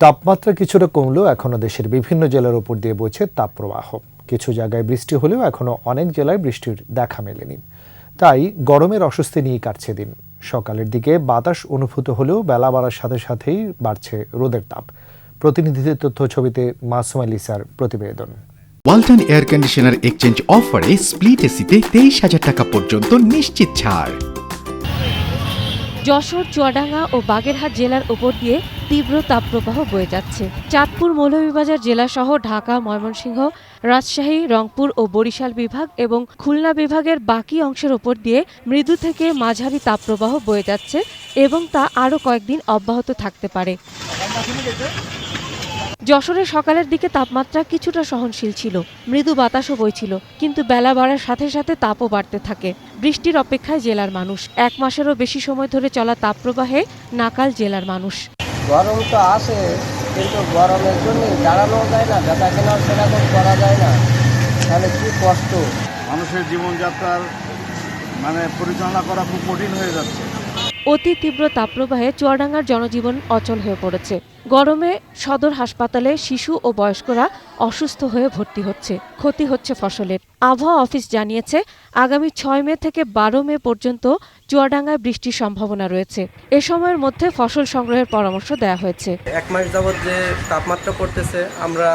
তাপমাত্রা কিছুটা কমলেও এখনও দেশের বিভিন্ন জেলার উপর দিয়ে বইছে তাপপ্রবাহ। কিছু জায়গায় বৃষ্টি হলেও এখনও অনেক জেলায় বৃষ্টির দেখা মেলেনি। তাই গরমের অস্বস্তি নিয়ে কাটছে দিন। সকালের দিকে বাতাস অনুভূত হলেও বেলা বাড়ার সাথে সাথেই বাড়ছে রোদের তাপ। প্রতিনিধিদের তথ্য ছবিতে মাসুমা লিসার প্রতিবেদন। ওয়ালটন এয়ার কন্ডিশনার এক্সচেঞ্জ অফারে স্প্লিট এসিতে তেইশ হাজার টাকা পর্যন্ত নিশ্চিত ছাড়। যশোর চুয়াডাঙ্গা ও বাগেরহাট জেলার উপর দিয়ে তীব্র তাপপ্রবাহ বয়ে যাচ্ছে। চাঁদপুর মৌলভীবাজার জেলাসহ ঢাকা, ময়মনসিংহ, রাজশাহী, রংপুর ও বরিশাল বিভাগ এবং খুলনা বিভাগের বাকি অংশের উপর দিয়ে মৃদু থেকে মাঝারি তাপপ্রবাহ বয়ে যাচ্ছে এবং তা আরও কয়েকদিন অব্যাহত থাকতে পারে। যশোরে সকালের দিকে তাপমাত্রা কিছুটা সহনশীল ছিল। মৃদু বাতাসও বইছিল, কিন্তু বেলা বাড়ার সাথে সাথে তাপও বাড়তে থাকে। বৃষ্টির অপেক্ষায় জেলার মানুষ। এক মাসেরও বেশি সময় ধরে চলা তাপপ্রবাহে নাকাল জেলার মানুষ। গরম তো আসে কিন্তু গরমের জন্য দাঁড়ানো যায় না ব্যথা কেনাও সেরকম করা যায় না। তাহলে কি কষ্ট? মানুষের জীবনযাত্রার মানে পরিচালনা করা খুব কঠিন হয়ে যাচ্ছে। অতি তীব্র তাপপ্রবাহে চুয়াডাঙ্গার জনজীবন অচল হয়ে পড়েছে। গরমে সদর হাসপাতালে শিশু ও বয়স্করা অসুস্থ হয়ে ভর্তি হচ্ছে। ক্ষতি হচ্ছে ফসলের। আবহাওয়া অফিস জানিয়েছে, আগামী ছয় মে থেকে বারো মে পর্যন্ত চুয়াডাঙ্গায় বৃষ্টির সম্ভাবনা রয়েছে। এ সময়ের মধ্যে ফসল সংগ্রহের পরামর্শ দেওয়া হয়েছে। এক মাস যাবৎ যে তাপমাত্রা পড়তেছে আমরা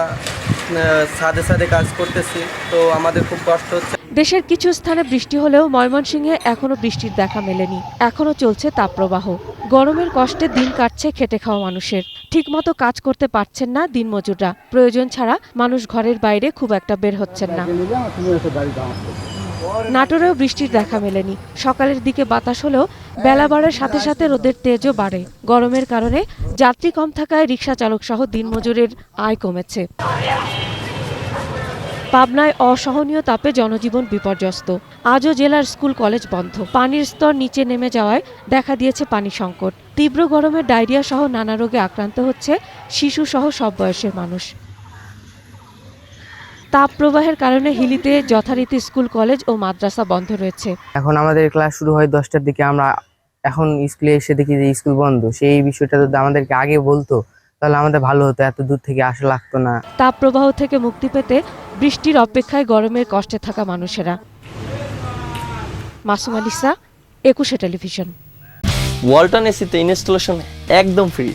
ছাদে ছাদে কাজ করতেছি, তো আমাদের খুব কষ্ট হচ্ছে। দেশের কিছু স্থানে বৃষ্টি হলেও ময়মনসিংহে এখনও বৃষ্টির দেখা মেলেনি। এখনও চলছে তাপপ্রবাহ। গরমের কষ্টে দিন কাটছে খেটে খাওয়া মানুষের। ঠিকমতো কাজ করতে পারছেন না দিনমজুররা। প্রয়োজন ছাড়া মানুষ ঘরের বাইরে খুব একটা বের হচ্ছেন না। নাটোরেও বৃষ্টির দেখা মেলেনি। সকালের দিকে বাতাস হলেও বেলা বাড়ার সাথে সাথে রোদের তেজও বাড়ে। গরমের কারণে যাত্রী কম থাকায় রিক্সা চালক সহ দিনমজুরের আয় কমেছে। পাবনায় অসহনীয় তাপে জনজীবন বিপর্যস্ত। আজও জেলার স্কুল কলেজ বন্ধ। পানির স্তর নিচে নেমে যাওয়ায় দেখা দিয়েছে পানি সংকট। তীব্র গরমে ডায়রিয়া সহ নানা রোগে আক্রান্ত হচ্ছে শিশু সহ সব বয়সের মানুষ। তাপ প্রবাহের কারণে হিলিতে যথারীতি স্কুল কলেজ ও মাদ্রাসা বন্ধ রয়েছে। এখন আমাদের ক্লাস শুরু হয় দশটার দিকে। আমরা এখন স্কুলে এসে দেখি যে স্কুল বন্ধ। সেই বিষয়টা যদি আমাদেরকে আগে বলতো তাহলে আমাদের ভালো হতো। এত দূর থেকে আসা লাগতো না। তাপ প্রবাহ থেকে মুক্তি পেতে বৃষ্টির অপেক্ষায় গরমের কষ্টে থাকা মানুষেরা। মাসুম আলিসা একুশে টেলিভিশন। ওয়ালটন এসিতে ইনস্টলেশন একদম ফ্রি।